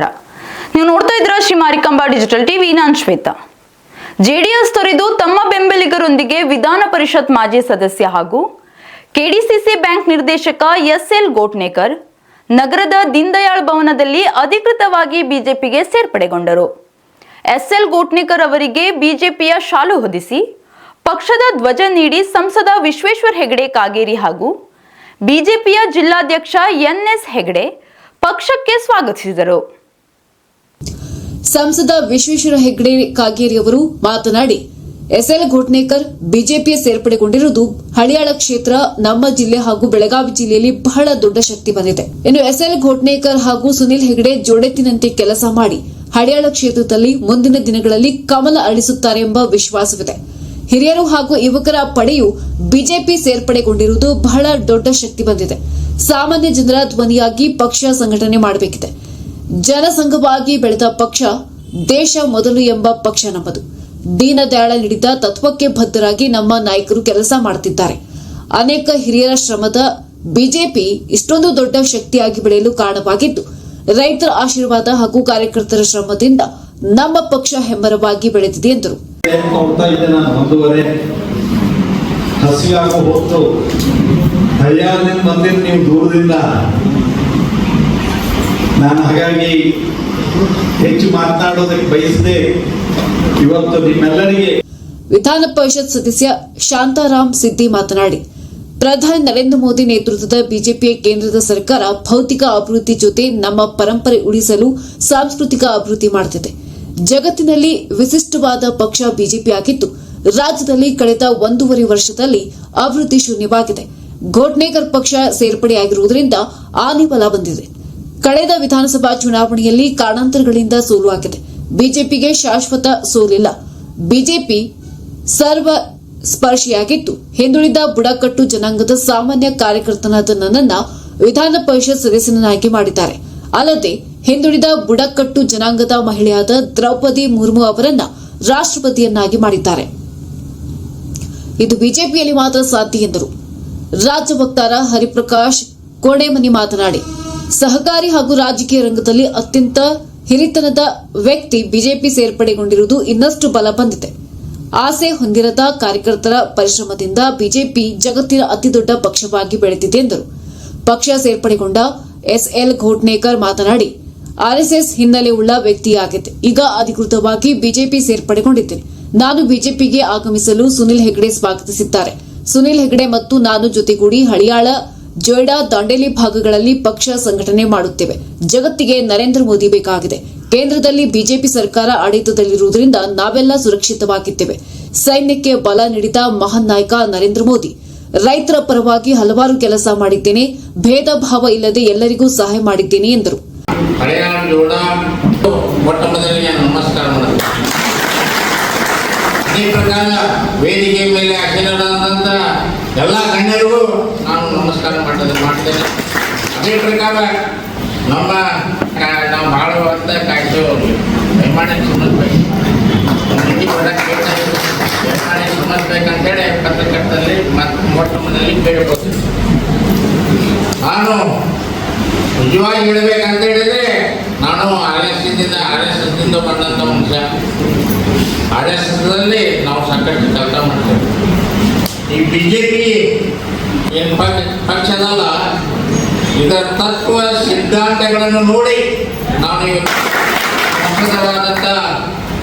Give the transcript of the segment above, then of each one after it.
ನಮಸ್ಕಾರ ನೀವು ನೋಡ್ತಾ ಇದ್ರ ಶ್ರೀ ಮಾರಿಕಾಂಬಾ ಡಿಜಿಟಲ್ ಟಿವಿ, ನಾನ್ ಶ್ವೇತಾ. ಜೆಡಿಎಸ್ ತೊರೆದು ತಮ್ಮ ಬೆಂಬಲಿಗರೊಂದಿಗೆ ವಿಧಾನ ಪರಿಷತ್ ಮಾಜಿ ಸದಸ್ಯ ಹಾಗೂ ಕೆಡಿಸಿಸಿ ಬ್ಯಾಂಕ್ ನಿರ್ದೇಶಕ ಎಸ್ ಎಲ್ ಗೋಟ್ನೇಕರ್ ನಗರದ ದೀನ್ದಯಾಳ್ ಭವನದಲ್ಲಿ ಅಧಿಕೃತವಾಗಿ ಬಿಜೆಪಿಗೆ ಸೇರ್ಪಡೆಗೊಂಡರು. ಎಸ್ ಎಲ್ ಗೋಟ್ನೇಕರ್ ಅವರಿಗೆ ಬಿಜೆಪಿಯ ಶಾಲು ಹೊದಿಸಿ ಪಕ್ಷದ ಧ್ವಜ ನೀಡಿ ಸಂಸದ ವಿಶ್ವೇಶ್ವರ್ ಹೆಗಡೆ ಕಾಗೇರಿ ಹಾಗೂ ಬಿಜೆಪಿಯ ಜಿಲ್ಲಾಧ್ಯಕ್ಷ ಎನ್ ಎಸ್ ಹೆಗಡೆ ಪಕ್ಷಕ್ಕೆ ಸ್ವಾಗತಿಸಿದರು. ಸಂಸದ ವಿಶ್ವೇಶ್ವರ ಹೆಗ್ಡೆ ಕಾಗೇರಿ ಅವರು ಮಾತನಾಡಿ, ಎಸ್ಎಲ್ ಘೋಟ್ನೇಕರ್ ಬಿಜೆಪಿ ಸೇರ್ಪಡೆಗೊಂಡಿರುವುದು ಹಳಿಯಾಳ ಕ್ಷೇತ್ರ, ನಮ್ಮ ಜಿಲ್ಲೆ ಹಾಗೂ ಬೆಳಗಾವಿ ಜಿಲ್ಲೆಯಲ್ಲಿ ಬಹಳ ದೊಡ್ಡ ಶಕ್ತಿ ಬಂದಿದೆ. ಇನ್ನು ಎಸ್ಎಲ್ ಘೋಟ್ನೇಕರ್ ಹಾಗೂ ಸುನಿಲ್ ಹೆಗ್ಡೆ ಜೋಡೆತ್ತಿನಂತೆ ಕೆಲಸ ಮಾಡಿ ಹಳಿಯಾಳ ಕ್ಷೇತ್ರದಲ್ಲಿ ಮುಂದಿನ ದಿನಗಳಲ್ಲಿ ಕಮಲ ಅಳಿಸುತ್ತಾರೆ ಎಂಬ ವಿಶ್ವಾಸವಿದೆ. ಹಿರಿಯರು ಹಾಗೂ ಯುವಕರ ಪಡೆಯು ಬಿಜೆಪಿ ಸೇರ್ಪಡೆಗೊಂಡಿರುವುದು ಬಹಳ ದೊಡ್ಡ ಶಕ್ತಿ ಬಂದಿದೆ. ಸಾಮಾನ್ಯ ಜನರ ಧ್ವನಿಯಾಗಿ ಪಕ್ಷ ಸಂಘಟನೆ ಮಾಡಬೇಕಿದೆ. ಜನಸಂಘವಾಗಿ ಬೆಳೆದ ಪಕ್ಷ, ದೇಶ ಮೊದಲು ಎಂಬ ಪಕ್ಷ ನಮ್ಮದು. ದೀನದಯಾಳ ನೀಡಿದ ತತ್ವಕ್ಕೆ ಬದ್ಧರಾಗಿ ನಮ್ಮ ನಾಯಕರು ಕೆಲಸ ಮಾಡುತ್ತಿದ್ದಾರೆ ಅನೇಕ ಹಿರಿಯರ ಶ್ರಮದ ಬಿಜೆಪಿ ಇಷ್ಟೊಂದು ದೊಡ್ಡ ಶಕ್ತಿಯಾಗಿ ಬೆಳೆಯಲು ಕಾರಣವಾಗಿದ್ದು, ರೈತರ ಆಶೀರ್ವಾದ ಹಾಗೂ ಕಾರ್ಯಕರ್ತರ ಶ್ರಮದಿಂದ ನಮ್ಮ ಪಕ್ಷ ಹೆಮ್ಮರವಾಗಿ ಬೆಳೆದಿದೆ ಎಂದರು. ನೀವು ಇದ್ದೆ ನಾನು ಒಂದೂವರೆ ಹಸಿವಾಗೋ ಹೊತ್ತು ಹಳ್ಯಾಳದಿಂದ ಬಂದಿದ್ದು ನೀವು ದೂರದಿಂದ ನಾನು ಹಾಗಾಗಿ ಹೆಚ್ಚು ಮಾತನಾಡೋದಕ್ಕೆ ಬಯಸದೆ ಇವತ್ತು ನಿಮ್ಮೆಲ್ಲರಿಗೆ ವಿಧಾನ ಪರಿಷತ್ ಸದಸ್ಯ ಶಾಂತಾರಾಮ್ ಸಿದ್ದಿ ಮಾತನಾಡಿ, ಪ್ರಧಾನಿ ನರೇಂದ್ರ ಮೋದಿ ನೇತೃತ್ವದ ಬಿಜೆಪಿಯ ಕೇಂದ್ರದ ಸರ್ಕಾರ ಭೌತಿಕ ಅಭಿವೃದ್ಧಿ ಜೊತೆ ನಮ್ಮ ಪರಂಪರೆ ಉಳಿಸಲು ಸಾಂಸ್ಕೃತಿಕ ಅಭಿವೃದ್ಧಿ ಮಾಡುತ್ತಿದೆ ಜಗತ್ತಿನಲ್ಲಿ ವಿಶಿಷ್ಟವಾದ ಪಕ್ಷ ಬಿಜೆಪಿ ಆಗಿದ್ದು, ರಾಜ್ಯದಲ್ಲಿ ಕಳೆದ ಒಂದೂವರೆ ವರ್ಷದಲ್ಲಿ ಅಭಿವೃದ್ಧಿ ಶೂನ್ಯವಾಗಿದೆ. ಘೋಟ್ನೇಕರ್ ಪಕ್ಷ ಸೇರ್ಪಡೆಯಾಗಿರುವುದರಿಂದ ಆನಿಬಲ ಬಂದಿದೆ. ಕಳೆದ ವಿಧಾನಸಭಾ ಚುನಾವಣೆಯಲ್ಲಿ ಕಾರಣಾಂತರಗಳಿಂದ ಸೋಲು ಆಗಿದೆ ಬಿಜೆಪಿಗೆ ಶಾಶ್ವತ ಸೋಲಿಲ್ಲ. ಬಿಜೆಪಿ ಸರ್ವ ಸ್ಪರ್ಶಿಯಾಗಿದ್ದು ಹಿಂದುಳಿದ ಬುಡಕಟ್ಟು ಜನಾಂಗದ ಸಾಮಾನ್ಯ ಕಾರ್ಯಕರ್ತನಾದ ನನ್ನನ್ನ ವಿಧಾನ ಪರಿಷತ್ ಸದಸ್ಯನನ್ನಾಗಿ ಮಾಡಿದ್ದಾರೆ. ಅಲ್ಲದೆ, ಹಿಂದುಳಿದ ಬುಡಕಟ್ಟು ಜನಾಂಗದ ಮಹಿಳೆಯಾದ ದ್ರೌಪದಿ ಮುರ್ಮು ಅವರನ್ನ ರಾಷ್ಟ್ರಪತಿಯನ್ನಾಗಿ ಮಾಡಿದ್ದಾರೆ. ಇದು ಬಿಜೆಪಿಯಲ್ಲಿ ಮಾತ್ರ ಸಾಧ್ಯ ಎಂದರು. ರಾಜ್ಯ ವಕ್ತಾರ ಹರಿಪ್ರಕಾಶ್ ಕೋಣೆಮನಿ ಮಾತನಾಡಿ ಸಹಕಾರಿ ಹಾಗೂ ರಾಜಕೀಯ ರಂಗದಲ್ಲಿ ಅತ್ಯಂತ ಹಿರಿತನದ ವ್ಯಕ್ತಿ ಬಿಜೆಪಿ ಸೇರ್ಪಡೆಗೊಂಡಿರುವುದು ಇನ್ನಷ್ಟು ಬಲ ಬಂದಿದೆ. ಆಸೆ ಹೊಂದಿರದ ಕಾರ್ಯಕರ್ತರ ಪರಿಶ್ರಮದಿಂದ ಬಿಜೆಪಿ ಜಗತ್ತಿನ ಅತಿದೊಡ್ಡ ಪಕ್ಷವಾಗಿ ಬೆಳೆದಿದೆ ಎಂದರು. ಪಕ್ಷ ಸೇರ್ಪಡೆಗೊಂಡ ಎಸ್ಎಲ್ ಘೋಟ್ನೇಕರ್ ಮಾತನಾಡಿ, ಆರ್ಎಸ್ಎಸ್ ಹಿನ್ನೆಲೆ ಉಳ್ಳ ವ್ಯಕ್ತಿಯಾಗಿದೆ ಈಗ ಅಧಿಕೃತವಾಗಿ ಬಿಜೆಪಿ ಸೇರ್ಪಡೆಗೊಂಡಿದ್ದೇನೆ. ನಾನು ಬಿಜೆಪಿಗೆ ಆಗಮಿಸಲು ಸುನಿಲ್ ಹೆಗಡೆ ಸ್ವಾಗತಿಸಿದ್ದಾರೆ. ಸುನಿಲ್ ಹೆಗಡೆ ಮತ್ತು ನಾನು ಜೊತೆಗೂಡಿ ಹಳಿಯಾಳ ಜೊಯ್ಡಾ ದಾಂಡೇಲಿ ಭಾಗಗಳಲ್ಲಿ ಪಕ್ಷ ಸಂಘಟನೆ ಮಾಡುತ್ತೇವೆ. ಜಗತ್ತಿಗೆ ನರೇಂದ್ರ ಮೋದಿ ಬೇಕಾಗಿದೆ. ಕೇಂದ್ರದಲ್ಲಿ ಬಿಜೆಪಿ ಸರ್ಕಾರ ಆಡಳಿತದಲ್ಲಿರುವುದರಿಂದ ನಾವೆಲ್ಲ ಸುರಕ್ಷಿತವಾಗಿದ್ದೇವೆ. ಸೈನ್ಯಕ್ಕೆ ಬಲ ನೀಡಿದ ಮಹಾನ್ ನಾಯಕ ನರೇಂದ್ರ ಮೋದಿ. ರೈತರ ಪರವಾಗಿ ಹಲವಾರು ಕೆಲಸ ಮಾಡಿದ್ದೇನೆ. ಭೇದ ಭಾವ ಇಲ್ಲದೆ ಎಲ್ಲರಿಗೂ ಸಹಾಯ ಮಾಡಿದ್ದೇನೆ ಎಂದರು. ಪ್ರಕಾರ ವೇದಿಕೆ ಮೇಲೆ ಎಲ್ಲ ಗಣ್ಯರಿಗೂ ನಾನು ನಮಸ್ಕಾರ ಮಾಡ್ತೇನೆ. ಅದೇ ಪ್ರಕಾರ ನಮ್ಮ ನಾವು ಮಾಡುವಂಥ ಕಾಯ್ದು ವೈಮಾನಿಕ ಸುಮಸ್ಬೇಕು ನೀತಿ ಕೊಡಕ್ಕೆ ಪತ್ರಕರ್ತರಲ್ಲಿ ಮತ್ತು ಮೊಟ್ಟ ಮನೆಯಲ್ಲಿ ಕೇಳ್ಬೋದು. ನಾನು ನಿಜವಾಗಿ ಹೇಳಬೇಕಂತ ಹೇಳಿದ್ರೆ ನಾನು ಆರ್ ಎಸ್ ಇಂದ ಆರ್ ಎಸ್ ಎಸ್ ದಿಂದ ಬಂದಂಥ ಮನುಷ್ಯ. ಆರ್ ಎಸ್ ಎಸ್ನಲ್ಲಿ ನಾವು ಸಾಕಷ್ಟು ಕೆಲಸ ಮಾಡ್ತೇವೆ. ಈ ಬಿ ಜೆ ಪಿ ಏನು ಪಕ್ಷ ಪಕ್ಷ ಅದಲ್ಲ ಇದರ ತತ್ವ ಸಿದ್ಧಾಂತಗಳನ್ನು ನೋಡಿ ನಾನು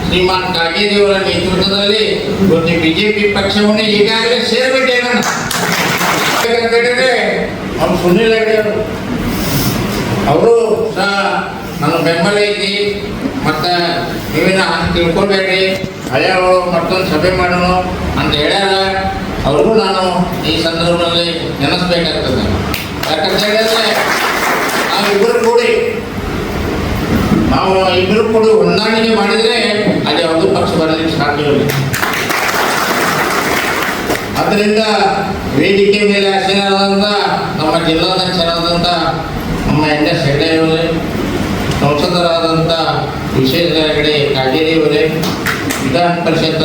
ಶ್ರೀಮಾನ್ ಕಾಗೇರಿಯವರ ನೇತೃತ್ವದಲ್ಲಿ ಒಂದು ಬಿಜೆಪಿ ಪಕ್ಷವನ್ನು ಈಗಾಗಲೇ ಸೇರಿಬಿಟ್ಟೆ ನಾನು. ಅವ್ರು ಸುನಿಲ್ ಹೆಗ್ಡೆ ಅವರು. ಅವರು ಸಹ ನನ್ನ ಬೆಂಬಲ ಐತಿ ಮತ್ತು ನೀವಿನ ತಿಳ್ಕೊಬೇಡ್ರಿ ಹಳೆಯವರು ಮತ್ತೊಂದು ಸಭೆ ಮಾಡೋಣ ಅಂತ ಹೇಳ್ಯಾರ. ಅವ್ರಿಗೂ ನಾನು ಈ ಸಂದರ್ಭದಲ್ಲಿ ನೆನೆಸ್ಬೇಕಾಗ್ತದೆ. ಯಾಕಂತ ಹೇಳಿದ್ರೆ ನಾವಿಬ್ಬರು ಕೂಡಿ ನಾವು ಇಬ್ಬರು ಕೂಡಿ ಹೊಂದಾಣಿಕೆ ಮಾಡಿದರೆ ಅದು ಯಾವುದೂ ಪಕ್ಷ ಬರಲಿಕ್ಕೆ ಸಾಧ್ಯವಿಲ್ಲ. ಆದ್ದರಿಂದ ವೇದಿಕೆ ಮೇಲೆ ಆಸೀನರಾದಂಥ ನಮ್ಮ ಜಿಲ್ಲಾಧ್ಯಕ್ಷರಾದಂಥ ನಮ್ಮ ಎಂಡ ಎಸ್ ಸಂಸದರಾದಂಥ ವಿಶೇಷ ಹೆಗಡೆ ಕಾಗೇರಿಯವರೇ ವಿಧಾನ ಪರಿಷತ್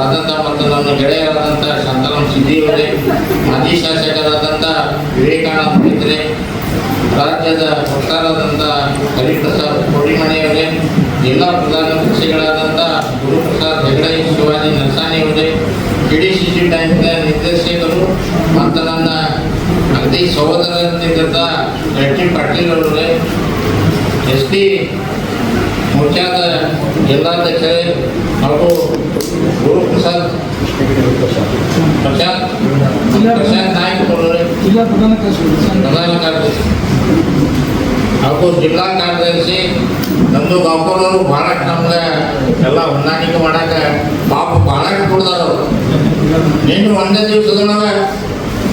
ಆದಂಥ ಮತ್ತು ನನ್ನ ಗೆಳೆಯರಾದಂಥ ಶಾಂತರಾಮ್ ಸಿದ್ದಿಯವರೇ ಮಾಜಿ ಶಾಸಕರಾದಂಥ ವಿವೇಕಾನಂದ ಮಿತ್ರೆ ರಾಜ್ಯದ ವಕ್ತಾರರಾದಂಥ ಹರಿಪ್ರಸಾದ್ ಕೋಡಿಮಣಿಯವರೇ ಜಿಲ್ಲಾ ಪ್ರಧಾನ ಕೃಷಿಗಳಾದಂಥ ಗುರುಪ್ರಸಾದ್ ಹೆಗಡೆ, ಶಿವಾಜಿ ನರಸಾಣಿಯವರೇ ಕೆ ಡಿ ಸಿ ಸಿ ಬ್ಯಾಂಕ್ನ ನಿರ್ದೇಶಕರು ಮತ್ತು ನನ್ನ ಅಗದಿ ಸಹೋದರರಿದ್ದಂಥ ಎಚ್ ಟಿ ಪಾಟೀಲ್ ಅವರೇ, ಎಸ್ ಟಿ ಮೋರ್ಚಾದ ಜಿಲ್ಲಾಧ್ಯಕ್ಷರೇ ಹಾಗೂ ಗುರುಪ್ರಸಾದ್ ಪ್ರಶಾಂತ್ ಪ್ರಶಾಂತ್ ನಾಯಕ್ ಪ್ರಧಾನ ಕಾರ್ಯದರ್ಶಿ. ಹಾಗೂ ಜಿಲ್ಲಾ ಕಾರ್ಯದರ್ಶಿ ನಮ್ಮದು ಗಾಪುರವರು ಭಾಳಷ್ಟು ನಮ್ಗೆ ಎಲ್ಲ ಹೊಂದಾಣಿಕೆ ಮಾಡಕ್ಕೆ ಪಾಪ ಭಾಳಷ್ಟು ಕೊಡ್ದಾರ ಅವರು ನೀನು ಒಂದೇ ದಿವಸದೊಳಗೆ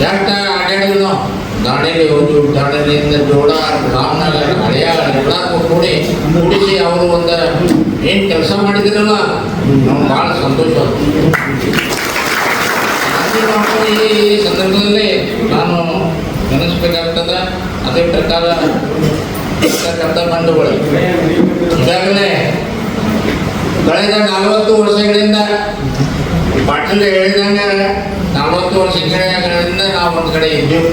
ಎಷ್ಟ ಅಡ್ಡಾಡಿದ್ವಿ ನಾವು. ದಾಂಡೇಲಿ ಹೋದ್ವಿ ಠಾಣೆಯಿಂದ ಜೋಡ ರಾಮನಗರ ಹಳೆಯ ಎಲ್ಲರಿಗೂ ಕೂಡಿ ಕೂಡಿಸಿ ಅವರು ಒಂದು ಏನು ಕೆಲಸ ಮಾಡಿದಿರಲ್ಲ, ನಮ್ಗೆ ಭಾಳ ಸಂತೋಷ ಈ ಸಂದರ್ಭದಲ್ಲಿ ನಾನು ನೆನೆಸ್ಬೇಕಾಗ್ತದೆ, ಅದೇ ಪ್ರಕಾರ ಇರ್ತಕ್ಕಂಥ ಬಂಧುಗಳು. ಈಗಾಗಲೇ ಕಳೆದ ನಲವತ್ತು ವರ್ಷಗಳಿಂದ ಪಾಟೀಲ್ ಹೇಳಿದಂಗೆ ನಲವತ್ತು ವರ್ಷಗಳಿಂದ ನಾವು ಒಂದು ಕಡೆ ಇದ್ದೀವಿ.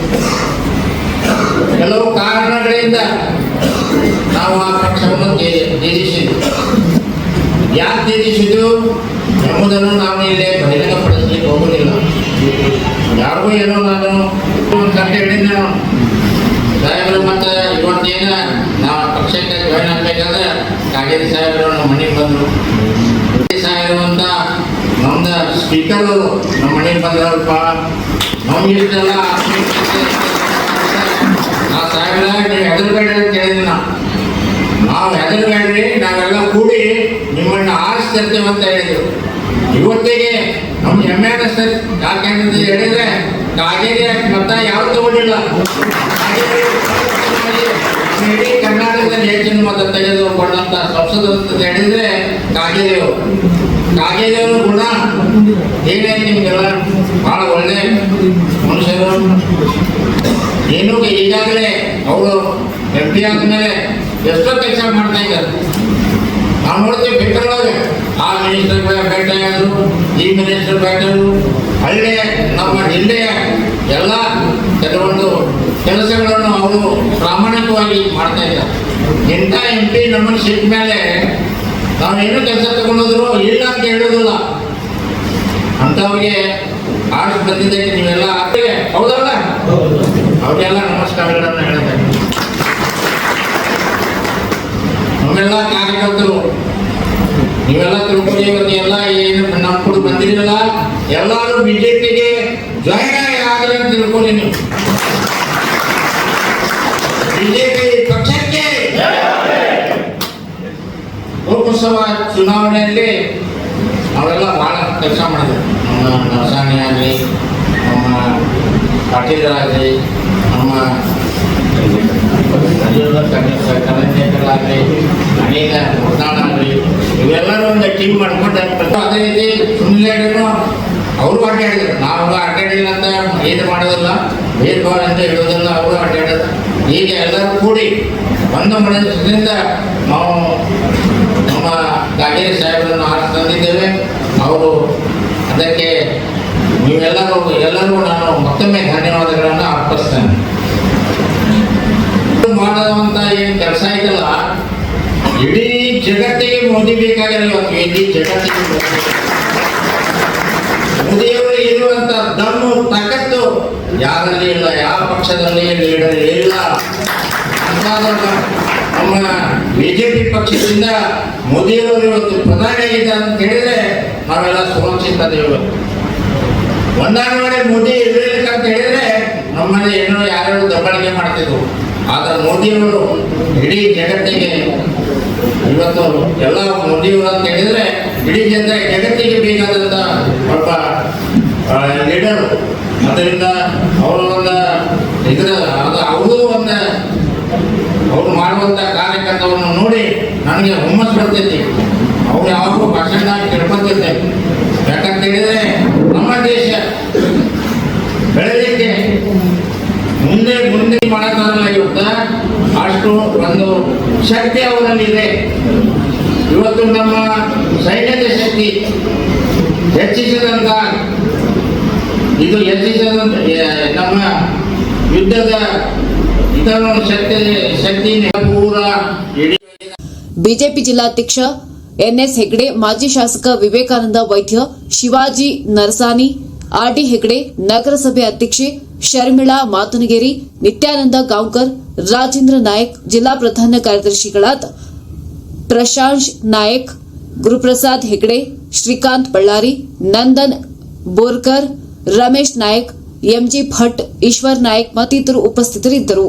ಕೆಲವು ಕಾರಣಗಳಿಂದ ನಾವು ಆ ಪಕ್ಷವನ್ನು ತ್ಯಜ- ತ್ಯಜಿಸಿದ್ವಿ ಯಾಕೆ ತ್ಯಜಿಸಿದ್ದು ಎಂಬುದನ್ನು ನಾವು ಇಲ್ಲಿ ಬಹಿರಂಗಪಡಿಸಲಿಕ್ಕೆ ಹೋಗುವುದಿಲ್ಲ. ಯಾರಿಗೂ ಏನೋ ನಾನು ಕಟ್ಟೆ ಹೇಳಿದ್ದೆ ಸಾಹೇಬರು ಮತ್ತು ಇವತ್ತೇನ ನಾವು ಪಕ್ಷಕ್ಕೆ ಜಾಯ್ನ್ ಆಗ್ಬೇಕಂದ್ರೆ ಕಾಗೇರಿ ಸಾಹೇಬರು ನಮ್ಮ ಮನೆಗೆ ಬಂದರು. ಸಾಹೇಬರು ಅಂತ ನಮ್ದು ಸ್ಪೀಕರ್ ನಮ್ಮ ಮನೆಗೆ ಬಂದ್ರಪ್ಪ. ನಮ್ಗೆ ಆ ಸಾಹೇಬ್ರ ನೀವು ಹೆದರ್ಬೇಡ್ರಿ ಅಂತ ಹೇಳಿದ್ವಿ ನಾವು. ನಾವು ಹೆದರ್ಬೇಡ್ರಿ, ನಾವೆಲ್ಲ ಕೂಡಿ ನಿಮ್ಮನ್ನ ಆರಿಸ್ತಿರ್ತೇವೆ ಅಂತ ಹೇಳಿದ್ರು. ಇವತ್ತಿಗೆ ನಮ್ಗೆ ಹೆಮ್ಮೆ ಅನ್ನಿಸ್ತದೆ ಯಾಕೆಂದ್ರೆ ಹೇಳಿದ್ರೆ ಕಾಗೇರಿ ಮತ ಯಾರು ತಗೊಂಡಿಲ್ಲ? ಇಡೀ ಕರ್ನಾಟಕದಲ್ಲಿ ಹೆಚ್ಚಿನ ಮತ ತೆಗೆದುಕೊಂಡಂತ ಸಂಸದರು ಅಂತ ಹೇಳಿದ್ರೆ ಕಾಗೇರಿಯವರು ಕಾಗೇರಿಯವರು ಗುಣ ಏನೇ ನಿಮ್ಗೆಲ್ಲ ಬಹಳ ಒಳ್ಳೆ ಮನುಷ್ಯರು. ಏನು ಈಗಾಗಲೇ ಅವರು ಎಂ ಪಿ ಆದ್ಮೇಲೆ ಎಷ್ಟೋ ಕೆಲಸ ಮಾಡ್ತಾ ಇದ್ದಾರೆ. ನಾವು ನೋಡ್ತೀವಿ ಬೆಟ್ಟಗಳಾಗೆ ಆ ಮಿನಿಸ್ಟರ್ ಭೇಟಿಯಾದರು ಈ ಮಿನಿಸ್ಟರ್ ಭೇಟಿಯಾದರು ಹಳ್ಳಿಯ ನಮ್ಮ ಜಿಲ್ಲೆಯ ಎಲ್ಲ ಕೆಲವೊಂದು ಕೆಲಸಗಳನ್ನು ಅವರು ಪ್ರಾಮಾಣಿಕವಾಗಿ ಮಾಡ್ತಾ ಇದ್ದಾರೆ. ಇಂಥ ಎಂ ಪಿ ನಮ್ಮನ್ನು ಸಿಕ್ಕ ಮೇಲೆ ನಾವೇನು ಕೆಲಸ ತಗೊಂಡೋದ್ರು ಇಲ್ಲ ಅಂತ ಹೇಳೋದಿಲ್ಲ ಅಂಥವ್ರಿಗೆ ಆರ್ಸ್ ಬಂದಿದ್ದಕ್ಕೆ ನೀವೆಲ್ಲ ಹೌದಲ್ಲ? ಅವರಿಗೆಲ್ಲ ನಮಸ್ಕಾರಗಳನ್ನು ಹೇಳ್ತೇನೆ ನಮ್ಮೆಲ್ಲ ಕಾರ್ಯಕರ್ತರು ನೀವೆಲ್ಲ ಇವತ್ತು ಎಲ್ಲ ಏನು ನಮ್ಮ ಕೂಡ ಬಂದಿರಲಿಲ್ಲ ಎಲ್ಲರೂ ಬಿಜೆಪಿಗೆ ಜಾಯಿನ್ ಆಗಲಿ ಅಂತ ತಿಳ್ಕೊಳ್ಳಿ ನೀವು. ಬಿಜೆಪಿ ಪಕ್ಷಕ್ಕೆ ಲೋಕಸಭಾ ಚುನಾವಣೆಯಲ್ಲಿ ನಾವೆಲ್ಲ ಭಾಳ ಕೆಲಸ ಮಾಡಿದ್ರು ನಮ್ಮ ನರಸಾಣಿ ಆಗಲಿ, ನಮ್ಮ ಪಾಟೀಲರಾಗಲಿ ನಮ್ಮ ಕಲೆಕ್ಟರ್ಗಳಾಗಲಿ ಅನೇಕ ಆಗಲಿ ಇವೆಲ್ಲರೂ ಒಂದು ಟೀಮ್ ಮಾಡ್ಕೊಂಡು ಅದೇ ರೀತಿ ಸುಮ್ಮನೆ ಅವರು ಅಡ್ಡಾಡಿದ್ರು ನಾವು ಅಡ್ಡಾಡಿಲ್ಲ ಅಂತ ಏನು ಮಾಡೋದಿಲ್ಲ ಭೇದ ಅಂತ ಹೇಳೋದಿಲ್ಲ ಅವರು ಅಡ್ಡಾಡೋದು ಈಗ ಎಲ್ಲರೂ ಕೂಡಿ ಒಂದು ಮನಸ್ಸಿನಿಂದ ನಾವು ನಮ್ಮ ಕಾಗೇರಿ ಸಾಹೇಬರನ್ನು ಆರಿಸಿ ತಂದಿದ್ದೇವೆ ಅವರು ಅದಕ್ಕೆ ನೀವೆಲ್ಲರೂ ಎಲ್ಲರೂ ನಾನು ಮತ್ತೊಮ್ಮೆ ಧನ್ಯವಾದಗಳನ್ನು ಅರ್ಪಿಸ್ತೇನೆ ಮಾಡುವಂತ ಏನು ಕೆಲಸ ಇದೆಲ್ಲ ಇಡೀ ಜಗತ್ತಿಗೆ ಮೋದಿ ಬೇಕಾಗಿರಲ್ಲ, ಇಡೀ ಜಗತ್ತಿಗೆ ಮೋದಿ. ಮೋದಿಯವರು ಇರುವಂತ ದಮ್ಮು, ತಾಕತ್ತು ಯಾರಲ್ಲಿ ಇಲ್ಲ, ಯಾವ ಪಕ್ಷದಲ್ಲಿ ಲೀಡರ್ ಇಲ್ಲ. ನಮ್ಮ ಬಿಜೆಪಿ ಪಕ್ಷದಿಂದ ಮೋದಿಯವರು ಇವತ್ತು ಪ್ರಧಾನಿ ಆಗಿದ್ದಾರೆ ಅಂತ ಹೇಳಿದ್ರೆ ನಾವೆಲ್ಲ ಸುರಕ್ಷಿತದೇವರು ಒಂದಾಗ ಮೋದಿ ಇರಲಿಲ್ಲ ಅಂತ ಹೇಳಿದ್ರೆ ನಮ್ಮನೆ ಏನೋ ಯಾರು ದಬ್ಬಾಳಿಕೆ ಮಾಡ್ತಿದ್ರು. ಆದ್ರೆ ಮೋದಿಯವರು ಇಡೀ ಜಗತ್ತಿಗೆ ಇವತ್ತು ಎಲ್ಲ ಮೋದಿಯವರು ಅಂತ ಹೇಳಿದ್ರೆ ಇಡೀ ಜನ ಜಗತ್ತಿಗೆ ಬೇಕಾದಂಥ ಒಬ್ಬ ಲೀಡರ್ ಅದರಿಂದ ಅವರು ಒಂದು ಇದರ, ಅದು ಅವರು ಒಂದು, ಅವ್ರು ಮಾಡುವಂಥ ಕಾರ್ಯಕರ್ತವನ್ನು ನೋಡಿ ನನಗೆ ಹುಮ್ಮಸ್ ಬರ್ತೈತಿ. ಅವ್ರು ಯಾವಾಗಲೂ ಭಾಷಣ ಕೇಳ್ಕೊತಿದ್ದೆ ಯಾಕಂತ ಹೇಳಿದ್ರೆ ನಮ್ಮ ದೇಶ ಮುಂದೆ ಇವತ್ತ. ಅಷ್ಟು ಒಂದು ಶಕ್ತಿ ಅವರಲ್ಲಿದೆ. ಇವತ್ತು ನಮ್ಮ ಸೈನ್ಯದ ಶಕ್ತಿ ಹೆಚ್ಚಿಸಿದಂತ ಇದು ಹೆಚ್ಚಿಸಿದಂತ ನಮ್ಮ ಯುದ್ಧದ ಇತರ ಶಕ್ತಿ ಶಕ್ತಿ ಪೂರ ಬಿಜೆಪಿ ಜಿಲ್ಲಾಧ್ಯಕ್ಷ ಎನ್ಎಸ್ ಹೆಗ್ಡೆ, ಮಾಜಿ ಶಾಸಕ ವಿವೇಕಾನಂದ ವೈದ್ಯ, ಶಿವಾಜಿ ನರಸಾನಿ ಆರ್ಡಿ ಹೆಗ್ಡೆ ನಗರಸಭೆ ಅಧ್ಯಕ್ಷೆ ಶರ್ಮಿಳಾ ಮಾತನಗೇರಿ ನಿತ್ಯಾನಂದ ಗಾಂವ್ಕರ್ ರಾಜೇಂದ್ರ ನಾಯಕ್ ಜಿಲ್ಲಾ ಪ್ರಧಾನ ಕಾರ್ಯದರ್ಶಿಗಳಾದ ಪ್ರಶಾಂಶ್ ನಾಯಕ್ ಗುರುಪ್ರಸಾದ್ ಹೆಗ್ಡೆ ಶ್ರೀಕಾಂತ್ ಬಳ್ಳಾರಿ ನಂದನ್ ಬೋರ್ಕರ್ ರಮೇಶ್ ನಾಯಕ್ ಎಂಜಿ ಭಟ್ ಈಶ್ವರ್ ನಾಯಕ್ ಮತ್ತಿತರರು ಉಪಸ್ಥಿತರಿದ್ದರು